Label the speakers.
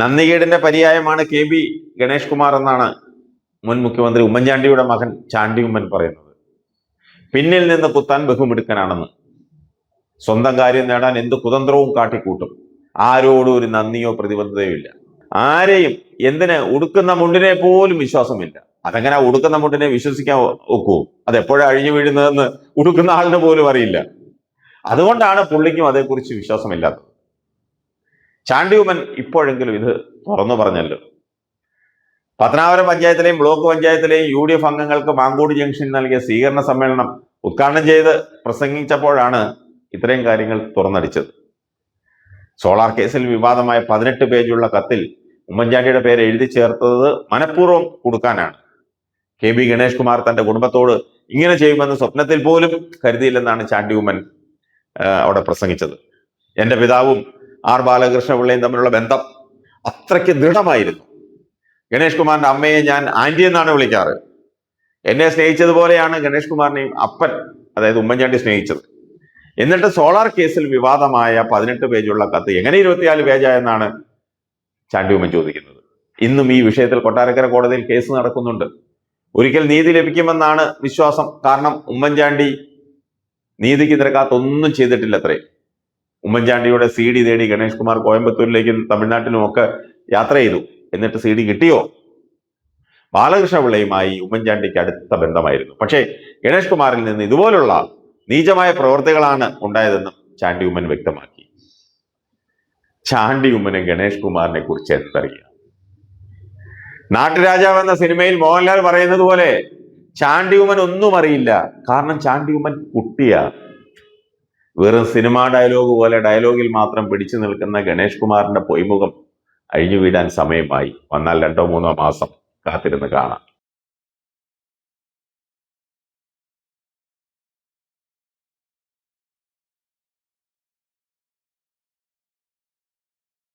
Speaker 1: നന്ദികേടിന്റെ പര്യായമാണ് K B Ganesh Kumar എന്നാണ് മുൻ മുഖ്യമന്ത്രി ഉമ്മൻചാണ്ടിയുടെ മകൻ ചാണ്ടി ഉമ്മൻ പറയുന്നത്. പിന്നിൽ നിന്ന് കുത്താൻ ബഹുമിടുക്കനാണെന്ന്. സ്വന്തം കാര്യം നേടാൻ എന്ത് കുതന്ത്രവും കാട്ടിക്കൂട്ടും. ആരോടും ഒരു നന്ദിയോ പ്രതിബദ്ധതയോ ഇല്ല. ആരെയും എന്തിന് ഉടുക്കുന്ന മുണ്ടിനെ പോലും വിശ്വാസമില്ല. അതെങ്ങനെ ഉടുക്കുന്ന മുണ്ടിനെ വിശ്വസിക്കാൻ ഒക്കൂ? അത് എപ്പോഴാണ് അഴിഞ്ഞു വീഴുന്നതെന്ന് ഉടുക്കുന്ന ആളിന് പോലും അറിയില്ല. അതുകൊണ്ടാണ് പുള്ളിക്കും അതേക്കുറിച്ച് വിശ്വാസമില്ലാത്തത്. ചാണ്ടിയുമൻ ഇപ്പോഴെങ്കിലും ഇത് തുറന്നു പറഞ്ഞല്ലോ. പത്തനാപുരം പഞ്ചായത്തിലെയും ബ്ലോക്ക് പഞ്ചായത്തിലെയും യു ഡി എഫ് അംഗങ്ങൾക്ക് മാങ്കോട് ജംഗ്ഷനിൽ നൽകിയ സ്വീകരണ സമ്മേളനം ഉദ്ഘാടനം ചെയ്ത് പ്രസംഗിച്ചപ്പോഴാണ് ഇത്രയും കാര്യങ്ങൾ തുറന്നടിച്ചത്. സോളാർ കേസിൽ വിവാദമായ പതിനെട്ട് പേജുള്ള കത്തിൽ ഉമ്മൻചാണ്ടിയുടെ പേര് എഴുതി ചേർത്തത് മനഃപൂർവം കൊടുക്കാനാണ്. കെ ബി ഗണേഷ് കുമാർ തന്റെ കുടുംബത്തോട് ഇങ്ങനെ ചെയ്യുമെന്ന് സ്വപ്നത്തിൽ പോലും കരുതിയില്ലെന്നാണ് ചാണ്ടി ഉമ്മൻ അവിടെ പ്രസംഗിച്ചത്. എന്റെ പിതാവും ആർ ബാലകൃഷ്ണ ബാലകൃഷ്ണപിള്ളയും തമ്മിലുള്ള ബന്ധം അത്രയ്ക്ക് ദൃഢമായിരുന്നു. ഗണേഷ് കുമാറിന്റെ അമ്മയെ ഞാൻ ആന്റി എന്നാണ് വിളിക്കാറ്. എന്നെ സ്നേഹിച്ചതുപോലെയാണ് ഗണേഷ് കുമാറിനെയും അപ്പൻ അതായത് ഉമ്മൻചാണ്ടി സ്നേഹിച്ചത്. എന്നിട്ട് സോളാർ കേസിൽ വിവാദമായ പതിനെട്ട് പേജുള്ള കത്ത് എങ്ങനെ ഇരുപത്തിനാല് പേജായെന്നാണ് ചാണ്ടി ഉമ്മൻ ചോദിക്കുന്നത്. ഇന്നും ഈ വിഷയത്തിൽ കൊട്ടാരക്കര കോടതിയിൽ കേസ് നടക്കുന്നുണ്ട്. ഒരിക്കൽ നീതി ലഭിക്കുമെന്നാണ് വിശ്വാസം. കാരണം ഉമ്മൻചാണ്ടി നീതിക്ക് നിരക്കാത്തൊന്നും ചെയ്തിട്ടില്ലത്രേ. ഉമ്മൻചാണ്ടിയുടെ സി ഡി തേടി ഗണേഷ് കുമാർ കോയമ്പത്തൂരിലേക്കും തമിഴ്നാട്ടിലും ഒക്കെ യാത്ര ചെയ്തു. എന്നിട്ട് സി ഡി കിട്ടിയോ? ബാലകൃഷ്ണപിള്ളയുമായി ഉമ്മൻചാണ്ടിക്ക് അടുത്ത ബന്ധമായിരുന്നു. പക്ഷേ ഗണേഷ് കുമാറിൽ നിന്ന് ഇതുപോലുള്ള നീചമായ പ്രവൃത്തികളാണ് ഉണ്ടായതെന്നും ചാണ്ടി ഉമ്മൻ വ്യക്തമാക്കി. ചാണ്ടി ഉമ്മനെ ഗണേഷ് കുമാറിനെ കുറിച്ച് എന്തറിയാം? നാട്ടുരാജാവ് എന്ന സിനിമയിൽ മോഹൻലാൽ പറയുന്നത് പോലെ ചാണ്ടി ഉമ്മൻ ഒന്നും അറിയില്ല. കാരണം ചാണ്ടി ഉമ്മൻ കുട്ടിയാ വെറും സിനിമാ ഡയലോഗ് പോലെ ഡയലോഗിൽ മാത്രം പിടിച്ചു നിൽക്കുന്ന ഗണേഷ് കുമാറിന്റെ പൊയ്മുഖം അഴിഞ്ഞു വീടാൻ സമയമായി. വന്നാൽ രണ്ടോ മൂന്നോ മാസം കാത്തിരുന്ന് കാണാം.